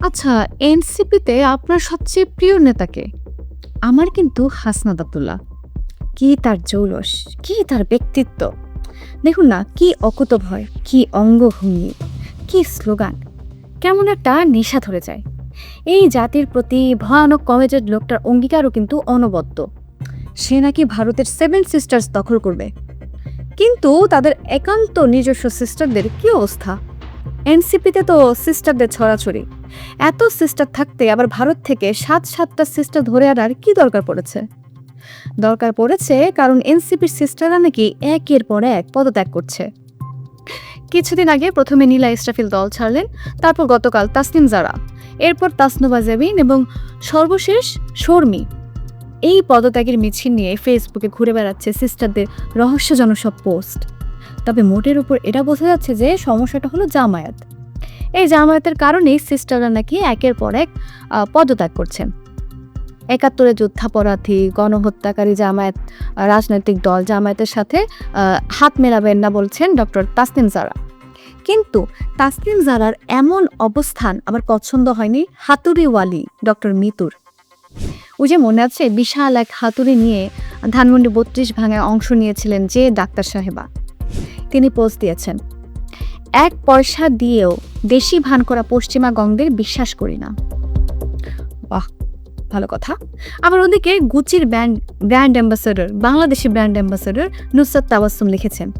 আচ্ছা এনসিপিতে আপনার সবচেয়ে প্রিয় নেতাকে? আমার কিন্তু হাসনাত আব্দুল্লাহ। কি তার জৌলস, কি তার ব্যক্তিত্ব? দেখুন না, কি অকুত ভয় কি অঙ্গভঙ্গি, কি স্লোগান, কেমন একটা নেশা ধরে যায়। এই জাতির প্রতি ভয়ানক কমেজের লোকটার অঙ্গীকারও কিন্তু অনবদ্য। সে নাকি ভারতের সেভেন সিস্টার্স দখল করবে। কিন্তু তাদের একান্ত নিজস্ব সিস্টারদের কি অবস্থা? এনসিপিতে তো সিস্টারদের ছড়াছড়ি। এত সিস্টার থাকতে আবার ভারত থেকে সাত সাতটা সিস্টার ধরে আনার কি দরকার পড়েছে? দরকার পড়েছে কারণ এনসিপির সিস্টাররা নাকি একের পর এক পদত্যাগ করছে। কিছুদিন আগে প্রথমে নীলা ইসরাফিল দল ছাড়লেন, তারপর গতকাল তাসনিম জারা, এরপর তাসনোবা জেবিন এবং সর্বশেষ শর্মী। এই পদত্যাগের মিছিল নিয়ে ফেসবুকে ঘুরে বেড়াচ্ছে সিস্টারদের রহস্যজনক সব পোস্ট তবে মোটের উপর এটা বোঝা যাচ্ছে যে সমস্যাটা হলো জামায়াত। এই জামায়াতের কারণেই সিস্টাররা নাকি একের পর এক পদত্যাগ করছেন একাত্তরে যুদ্ধাপরাধী, গণহত্যাকারী জামায়াত রাজনৈতিক দল জামায়াতের সাথে হাত মেলাবেন না বলছেন ডক্টর তাসনিম জারা। কিন্তু তাসনিম জারার এমন অবস্থান আমার পছন্দ হয়নি হাতুড়ি ওয়ালি ডক্টর মিতুর। ওই যে মনে আছে, বিশাল এক হাতুড়ি নিয়ে ধানমন্ডি বত্রিশ ভাঙায় অংশ নিয়েছিলেন যে ডাক্তার সাহেবা। তিনি পোস্ট দিয়েছেন এক পয়সা দিয়েও দেশি ভান করা পশ্চিমা গঙ্গের বিশ্বাস করি না। বাহ, ভালো কথা। আবার ওদিকে গুচির brand brand ambassador, Bangladeshi brand ambassador Nusrat Tabassum লিখেছেন,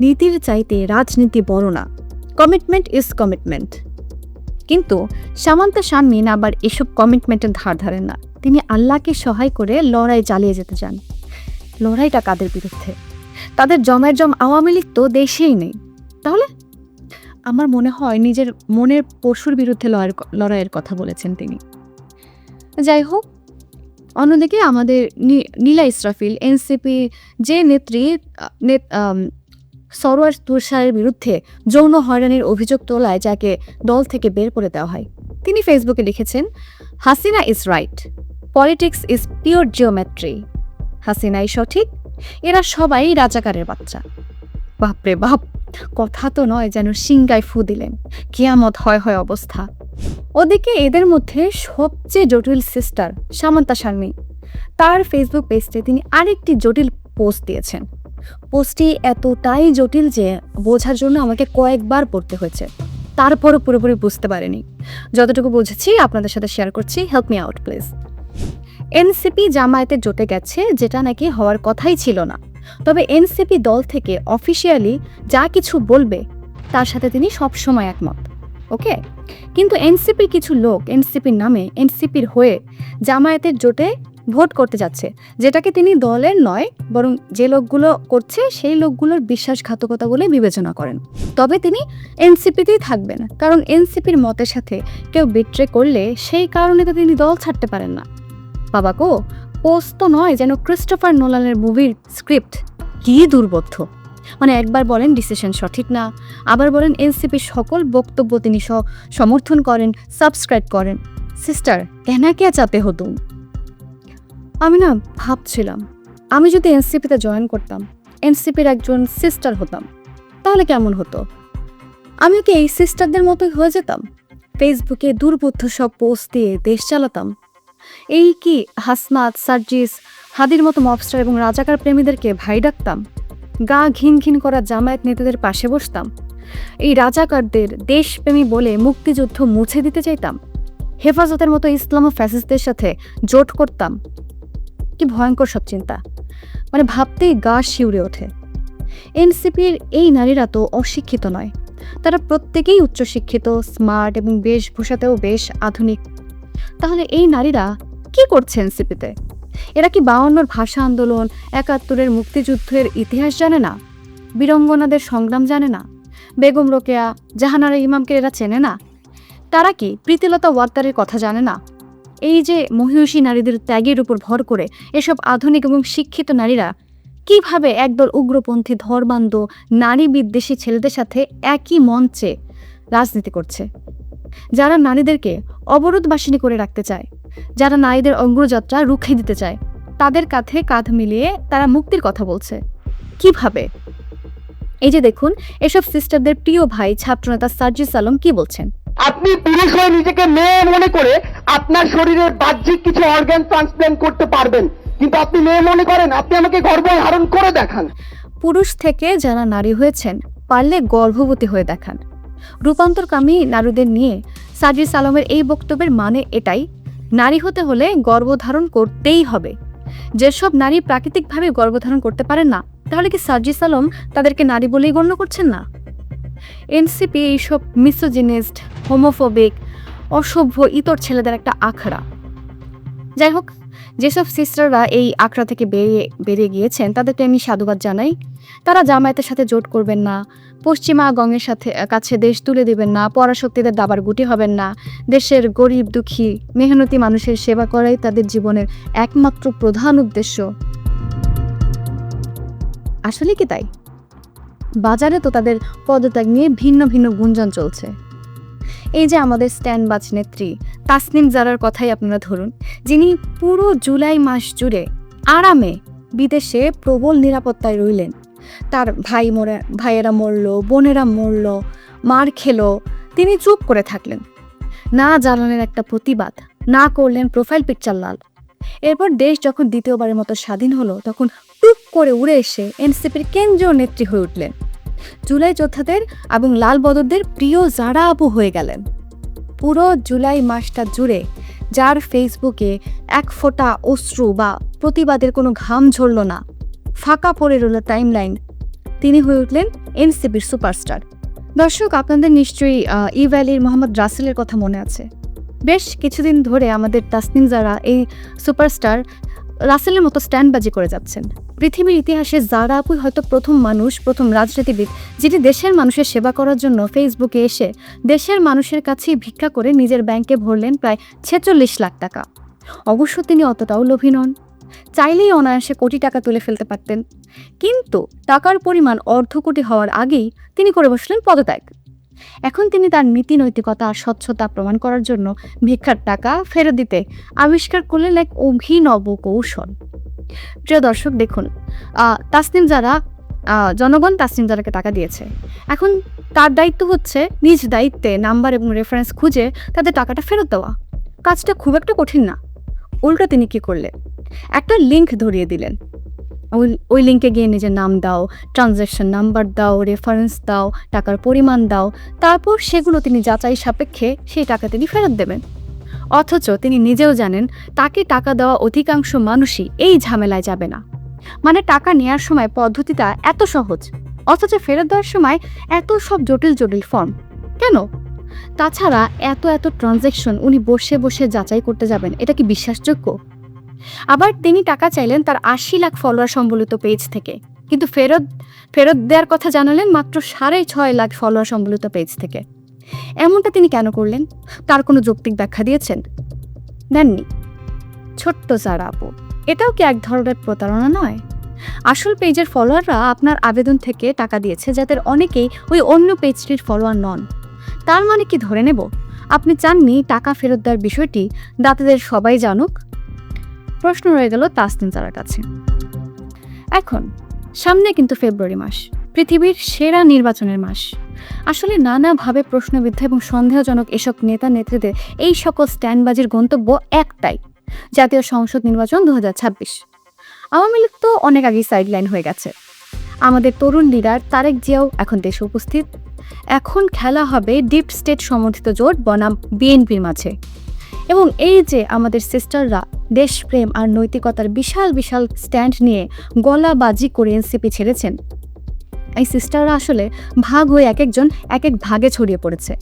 নীতির চাইতে রাজনীতি বড় না কমিটমেন্ট ইজ কমিটমেন্ট কিন্তু সামান্তা শানমিন আবার এসব কমিটমেন্টের ধার ধারেন না। তিনি আল্লাহকে সহায় করে লড়াই চালিয়ে যেতে চান। লড়াইটা কাদের বিরুদ্ধে? তাদের জমের জম আওয়ামী লীগ তো দেশেই নেই। তাহলে আমার মনে হয় নিজের মনের পশুর বিরুদ্ধে লড়াইয়ের লড়াইয়ের কথা বলেছেন তিনি। যাই হোক, অন্যদিকে আমাদের নীলা ইসরাফিল, এনসিপি যে নেত্রী সরোয়ার তুষারের বিরুদ্ধে যৌন হয়রানির অভিযোগ তোলায় যাকে দল থেকে বের করে দেওয়া হয়। তিনি ফেসবুকে লিখেছেন, Hasina is right politics is pure geometry হাসিনাই সঠিক, এরা সবাই রাজাকারের বাচ্চা। বাপরে বাপ! কথা তো নয় যেন সিংগায় ফু দিলেন। কিয়ামত হয় হয় অবস্থা। ওদিকে এদের মধ্যে সবচেয়ে জটিল সিস্টার সামান্তা শারমি তার ফেসবুক পেজে তিনি আরেকটি জটিল পোস্ট দিয়েছেন। পোস্টটি এতটাই জটিল যে বোঝার জন্য আমাকে কয়েকবার পড়তে হয়েছে। তারপরও পুরোপুরি বুঝতে পারেনি। যতটুকু বুঝেছি, আপনাদের সাথে শেয়ার করছি। Help me out please NCP জামায়াতে জোটে গেছে, যেটা নাকি হওয়ার কথাই ছিল না। তবে এনসিপি দল থেকে অফিসিয়ালি যা কিছু বলবে, তার সাথে তিনি সবসময় একমত, ওকে? কিন্তু এনসিপির কিছু লোক, এনসিপির নামে, এনসিপির হয়ে জামায়াতের জোটে ভোট করতে যাচ্ছে, যেটাকে তিনি দলের নয়, বরং যে লোকগুলো করছে, সেই লোকগুলোর বিশ্বাসঘাতকতা বলে বিবেচনা করেন। তবে তিনি এনসিপিতেই থাকবেন, কারণ এনসিপির মতের সাথে কেউ বিট্রে করলে সেই কারণে তো তিনি দল ছাড়তে পারেন না। বাবা গো পোস্ট তো নয় যেন ক্রিস্টোফার নোলানের মুভির স্ক্রিপ্ট কি দুর্বোধ্য। মানে একবার বলেন ডিসিশন সঠিক না, আবার বলেন এনসিপির সকল বক্তব্য তিনি সমর্থন করেন সাবস্ক্রাইব করেন। সিস্টার কেনা কে চাপে হতুম আমি না ভাবছিলাম, আমি যদি এনসিপিতে জয়েন করতাম এনসিপির একজন সিস্টার হতাম, তাহলে কেমন হতো? আমি কি এই সিস্টারদের মতোই হয়ে যেতাম? ফেসবুকে দুর্বুদ্ধ সব পোস্ট দিয়ে দেশ চালাতাম? এই কি হাসনাত, সার্জিস, হাদির মতো মবস্টার এবং রাজাকার প্রেমীদেরকে ভাই ডাকতাম? গা ঘিন ঘিন করা জামায়াত নেতাদের পাশে বসতাম। এই রাজাকারদের দেশপ্রেমী বলে মুক্তিযুদ্ধ মুছে দিতে চাইতাম? হেফাজতের মতো ইসলাম ও ফ্যাসিস্টদের সাথে জোট করতাম? কি ভয়ঙ্কর সব চিন্তা। মানে ভাবতেই গা শিউরে ওঠে। এনসিপির এই নারীরা তো অশিক্ষিত নয়। তারা প্রত্যেকেই উচ্চশিক্ষিত, স্মার্ট এবং বেশভূষাতেও বেশ আধুনিক। তাহলে এই নারীরা কি করছে এনসিপিতে? এরা কি বাউন্নর ভাষা আন্দোলন, একাত্তরের মুক্তিযুদ্ধের ইতিহাস জানে না? বীরঙ্গনাদের সংগ্রাম জানে না? বেগম রোকেয়া, জাহানারা ইমামকে এরা চেনে না? তারা কি প্রীতিলতা ওয়াদ্দারের কথা জানে না? এই যে মহিষী নারীদের ত্যাগের উপর ভর করে এসব আধুনিক এবং শিক্ষিত নারীরা কীভাবে একদল উগ্রপন্থী ধর্মান্ধ, নারী বিদ্বেষী ছেলেদের সাথে একই মঞ্চে রাজনীতি করছে? যারা নারীদেরকে অবরোধবাসিনী করে রাখতে চায় যারা নারীদের অগ্রযাত্রা রুখে দিতে চায় তাদের কাঁধে কাঁধ মিলিয়ে তারা মুক্তির কথা বলছে। কীভাবে? এই যে দেখুন এসব সিস্টারদের প্রিয় ভাই ছাত্রনেতা সার্জিস আলম কি বলছেন? আপনি পুরুষ হয়ে নিজেকে মেয়ে মনে করে আপনার শরীরের বাহ্যিক কিছু অর্গান ট্রান্সপ্ল্যান্ট করতে পারবেন। কিন্তু আপনি মেয়ে মনে করেন আপনি আমাকে গর্ভ ধারণ করে দেখান। পুরুষ থেকে যারা নারী হয়েছেন পারলে গর্ভবতী হয়ে দেখান। রূপান্তরকামী নারীদের নিয়ে সাজিস আলমের এই বক্তব্যের মানে এটাই, নারী হতে হলে গর্ভধারণ করতেই হবে। যেসব নারী প্রাকৃতিকভাবে গর্ভধারণ করতে পারেন না, তাহলে কি সার্জিস আলম তাদেরকে নারী বলেই গণ্য করছেন না? এনসিপি এইসব মিসোজিনিস্ট, হোমোফোবিক, অসভ্য, ইতর ছেলেদের একটা আখড়া। যাই হোক যেসব সিস্টাররা এই আখড়া থেকে বেরিয়ে বেরিয়ে গিয়েছেন, তাদেরকে আমি সাধুবাদ জানাই। তারা জামায়াতের সাথে জোট করবেন না, পশ্চিমা গঙ্গের সাথে কাছে দেশ তুলে দেবেন না, পরাশক্তিদের দাবার গুটি হবেন না। দেশের গরিব, দুঃখী, মেহনতি মানুষের সেবা করাই তাদের জীবনের একমাত্র প্রধান উদ্দেশ্য। আসলে কি তাই? বাজারে তো তাদের পদত্যাগ নিয়ে ভিন্ন ভিন্ন গুঞ্জন চলছে। এই যে আমাদের স্ট্যান্ডবাজ নেত্রী, তাসনিম জারার কথাই আপনারা ধরুন, যিনি পুরো জুলাই মাস জুড়ে আরামে বিদেশে প্রবল নিরাপত্তায় রইলেন। তার ভাই মরে, ভাইয়েরা মরল, বোনেরা মরল, মার খেলো, তিনি চুপ করে থাকলেন। না জানালেন একটা প্রতিবাদ, না করলেন প্রোফাইল পিকচার লাল। এরপর দেশ যখন দ্বিতীয়বারের মতো স্বাধীন হলো, তখন টুপ করে উড়ে এসে এনসিপির কেন্দ্রীয় নেত্রী হয়ে উঠলেন। জুলাই যোদ্ধাদের এবং লাল বদরদের প্রিয় জারা আপু হয়ে গেলেন। পুরো জুলাই মাসটা জুড়ে যার ফেসবুকে এক ফোঁটা অশ্রু বা প্রতিবাদের কোনো ঘাম ঝরল না ফাঁকা পড়ে রইল টাইমলাইন তিনি হয়ে উঠলেন এনসিপির সুপারস্টার। দর্শক আপনাদের নিশ্চয়ই আহ, ই ভ্যালির মোহাম্মদ রাসেলের কথা মনে আছে। বেশ কিছুদিন ধরে আমাদের তাসনিম যারা এই সুপারস্টার রাসেলের মতো স্ট্যান্ডবাজি করে যাচ্ছেন। পৃথিবীর ইতিহাসে জারা আপুই হয়তো প্রথম মানুষ, প্রথম রাজনীতিবিদ, যিনি দেশের মানুষের সেবা করার জন্য ফেসবুকে এসে দেশের মানুষের কাছেই ভিক্ষা করে নিজের ব্যাংকে ভরলেন প্রায় ছেচল্লিশ লাখ টাকা। অবশ্য তিনি অতটাও লোভী নন। চাইলেই অনায়াসে কোটি টাকা তুলে ফেলতে পারতেন। কিন্তু টাকার পরিমাণ অর্ধ কোটি হওয়ার আগেই তিনি করে বসলেন পদত্যাগ। এখন তিনি তার নীতি নৈতিকতা আর স্বচ্ছতা প্রমাণ করার জন্য ভিক্ষার টাকা ফেরত দিতে আবিষ্কার করলেন এক অভিনব কৌশল। প্রিয় দর্শক, দেখুন তাসনিম যারা জনগণ তাসনিম যারাকে টাকা দিয়েছে। এখন তার দায়িত্ব হচ্ছে নিজ দায়িত্বে নাম্বার এবং রেফারেন্স খুঁজে তাদের টাকাটা ফেরত দেওয়া। কাজটা খুব একটা কঠিন না। উল্টো তিনি কি করলেন? একটা লিংক ধরিয়ে দিলেন। ওই ওই লিঙ্কে গিয়ে নিজের নাম দাও ট্রানজ্যাকশন নাম্বার দাও রেফারেন্স দাও, টাকার পরিমাণ দাও, তারপর সেগুলো তিনি যাচাই সাপেক্ষে সেই টাকা তিনি ফেরত দেবেন। অথচ তিনি নিজেও জানেন, তাকে টাকা দেওয়া অধিকাংশ মানুষই এই ঝামেলায় যাবে না। মানে টাকা নেওয়ার সময় পদ্ধতিটা এত সহজ, অথচ ফেরত দেওয়ার সময় এত সব জটিল জটিল ফর্ম কেন? তাছাড়া এত এত ট্রানজ্যাকশন উনি বসে বসে যাচাই করতে যাবেন, এটা কি বিশ্বাসযোগ্য? আবার তিনি টাকা চাইলেন তার আশি লাখ ফলোয়ার সম্বলিত পেজ থেকে। কিন্তু ফেরত ফেরত দেওয়ার কথা জানালেন মাত্র সাড়ে ছয় লাখ ফলোয়ার সম্বলিত পেজ থেকে। এমনটা তিনি কেন করলেন? তার কোনো যৌক্তিক ব্যাখ্যা দিয়েছেন? দেননি। ছোট্ট যারা আপু, এটাও কি এক ধরনের প্রতারণা নয়? আসল পেজের ফলোয়াররা আপনার আবেদন থেকে টাকা দিয়েছে যাদের অনেকেই ওই অন্য পেজটির ফলোয়ার নন। তার মানে কি ধরে নেব? আপনি চাননি টাকা ফেরত দেওয়ার বিষয়টি দাতাদের সবাই জানুক? প্রশ্ন রয়ে গেল তাসনিম জারার কাছে। এখন, সামনে কিন্তু ফেব্রুয়ারি মাস, পৃথিবীর সেরা নির্বাচনের মাস। আসলে নানাভাবে প্রশ্নবিদ্ধ এবং সন্দেহজনক এসব নেতা নেত্রীদের এই সকল স্ট্যান্ডবাজির গন্তব্য একটাই, জাতীয় সংসদ নির্বাচন দু হাজার ছাব্বিশ। আওয়ামী লীগ তো অনেক আগেই সাইডলাইন হয়ে গেছে। আমাদের তরুণ লিডার তারেক জিয়াও এখন দেশে উপস্থিত। এখন খেলা হবে ডিপ স্টেট সমর্থিত জোট বনাম বিএনপির মাঝে। এবং এই যে আমাদের সিস্টাররা দেশপ্রেম আর নৈতিকতার বিশাল বিশাল স্ট্যান্ড নিয়ে গলাবাজি করে এনসিপি ছেড়েছেন। এই সিস্টাররা আসলে ভাগ হয়ে এক একজন, এক এক ভাগে ছড়িয়ে পড়েছে।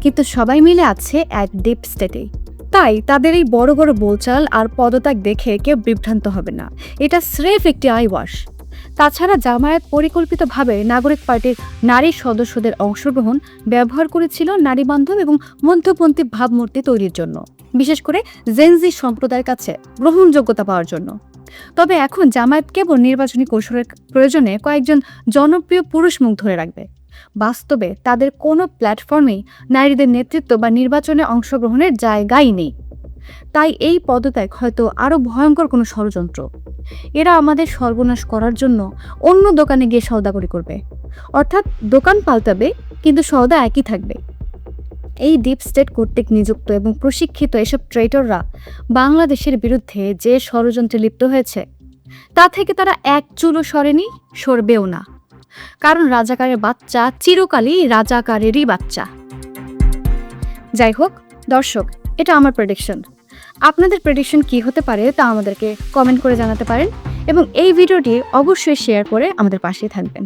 কিন্তু সবাই মিলে আছে এক ডিপ স্টেটেই তাই তাদের এই বড় বড় বোলচাল আর পদত্যাগ দেখে কেউ বিভ্রান্ত হবে না। এটা স্রেফ একটি আই ওয়াশ তাছাড়া জামায়াত পরিকল্পিতভাবে নাগরিক পার্টির নারী সদস্যদের অংশগ্রহণ ব্যবহার করেছিল নারী বান্ধব এবং মধ্যপন্থী ভাবমূর্তি তৈরির জন্য। বিশেষ করে জেনজি সম্প্রদায়ের কাছে গ্রহণযোগ্যতা পাওয়ার জন্য। তবে এখন জামায়াত কেবল নির্বাচনী কৌশলের প্রয়োজনে কয়েকজন জনপ্রিয় পুরুষ মুখ ধরে রাখবে। বাস্তবে তাদের কোনো প্ল্যাটফর্মেই নারীদের নেতৃত্ব বা নির্বাচনে অংশগ্রহণের জায়গাই নেই। তাই এই পদত্যাগ হয়তো আরও ভয়ঙ্কর কোনো ষড়যন্ত্র। এরা আমাদের সর্বনাশ করার জন্য অন্য দোকানে গিয়ে সওদাগরি করবে। অর্থাৎ দোকান পাল্টাবে, কিন্তু সওদা একই থাকবে। এই ডিপ স্টেট কর্তৃক নিযুক্ত এবং প্রশিক্ষিত এসব ট্রেটররা বাংলাদেশের বিরুদ্ধে যে ষড়যন্ত্রে লিপ্ত হয়েছে, তা থেকে তারা এক চুলও সরেনি, সরবেও না। কারণ রাজাকারের বাচ্চা চিরকালই রাজাকারেরই বাচ্চা। যাই হোক, দর্শক, এটা আমার প্রেডিকশন আপনাদের প্রেডিকশন কি হতে পারে তা আমাদেরকে কমেন্ট করে জানাতে পারেন এবং এই ভিডিওটি অবশ্যই শেয়ার করে আমাদের পাশে থাকবেন।